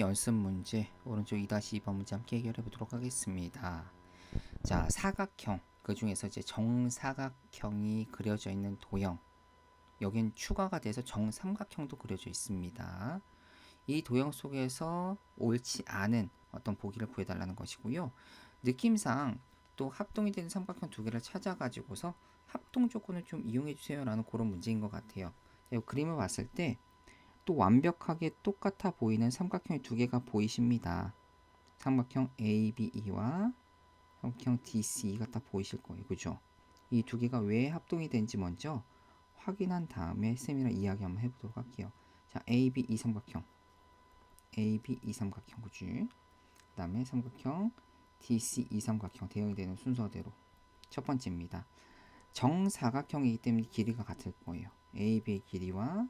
연습 문제 오른쪽 2-2번 문제 함께 해결해 보도록 하겠습니다. 자, 사각형 그 중에서 이제 정사각형이 그려져 있는 도형 여긴 추가가 돼서 정삼각형도 그려져 있습니다. 이 도형 속에서 옳지 않은 어떤 보기를 구해달라는 것이고요. 느낌상 또 합동이 되는 삼각형 두 개를 찾아가지고서 합동 조건을 좀 이용해 주세요라는 그런 문제인 것 같아요. 자, 이 그림을 봤을 때 또 완벽하게 똑같아 보이는 삼각형이 두 개가 보이십니다. 삼각형 ABE와 삼각형 DCE가 딱 보이실 거예요. 그죠? 이 두 개가 왜 합동이 된지 먼저 확인한 다음에 쌤이랑 이야기 한번 해보도록 할게요. 자, ABE 삼각형. ABE 삼각형, 그지? 그 다음에 삼각형 DCE 삼각형 대응이 되는 순서대로 첫 번째입니다. 정사각형이기 때문에 길이가 같을 거예요. AB의 길이와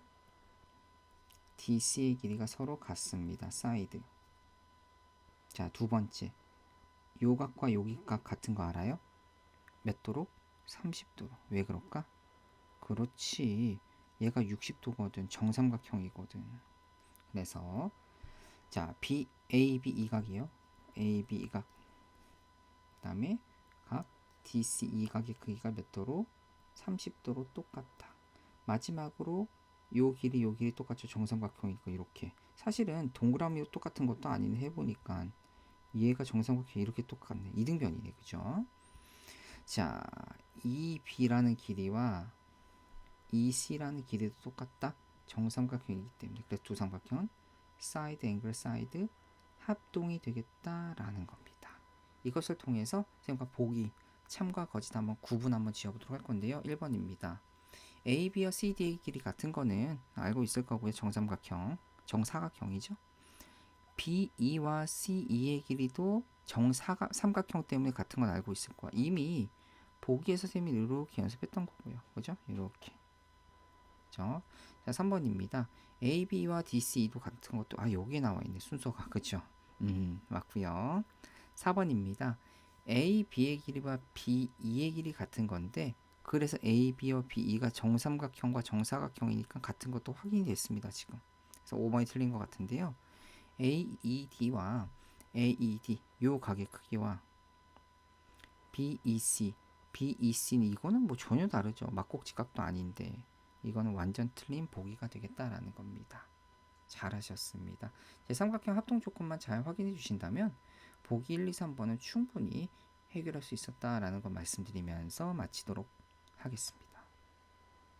DC의 길이가 서로 같습니다. 사이드. 자, 두 번째. 요 각과 요기 각 같은 거 알아요? 몇 도로? 30도로. 왜 그럴까? 그렇지. 얘가 60도거든. 정삼각형이거든. 그래서 자, B, A, B 이각이요. A, B 이각. 그다음에 각 DC 이각의 크기가 몇 도로? 30도로 똑같다. 마지막으로 요 길이 요 길이 똑같죠. 정삼각형이고 이렇게. 사실은 동그라미로 똑같은 것도 아니네 해보니까 얘가 정삼각형 이렇게 똑같네. 이등변이네. 그죠? 자, 이 B라는 길이와 이 C라는 길이도 똑같다. 정삼각형이기 때문에. 그래서 두 삼각형은 사이드 앵글 사이드 합동이 되겠다라는 겁니다. 이것을 통해서 선생님과 보기 참과 거짓 한번 구분 한번 지어보도록 할 건데요. 1번입니다. AB와 CD의 길이 같은 거는 알고 있을 거고요. 정삼각형, 정사각형이죠. BE와 CE의 길이도 정사각 삼각형 때문에 같은 건 알고 있을 거야. 이미 보기에서 쌤이 이렇게 연습했던 거고요. 그죠? 이렇게. 그죠? 자, 3번입니다. AB와 DCE도 같은 것도 아, 여기에 나와 있네. 순서가. 그죠? 음, 맞고요. 4번입니다. AB의 길이와 BE의 길이 같은 건데 그래서 AB와 BE가 정삼각형과 정사각형이니까 같은 것도 확인이 됐습니다. 지금. 그래서 5번이 틀린 것 같은데요. AED와 AED 요 각의 크기와 BEC, BEC는 이거는 뭐 전혀 다르죠. 막곡지각도 아닌데 이거는 완전 틀린 보기가 되겠다라는 겁니다. 잘하셨습니다. 제 삼각형 합동 조건만 잘 확인해 주신다면 보기 1, 2, 3번은 충분히 해결할 수 있었다라는 거 말씀드리면서 마치도록 하겠습니다.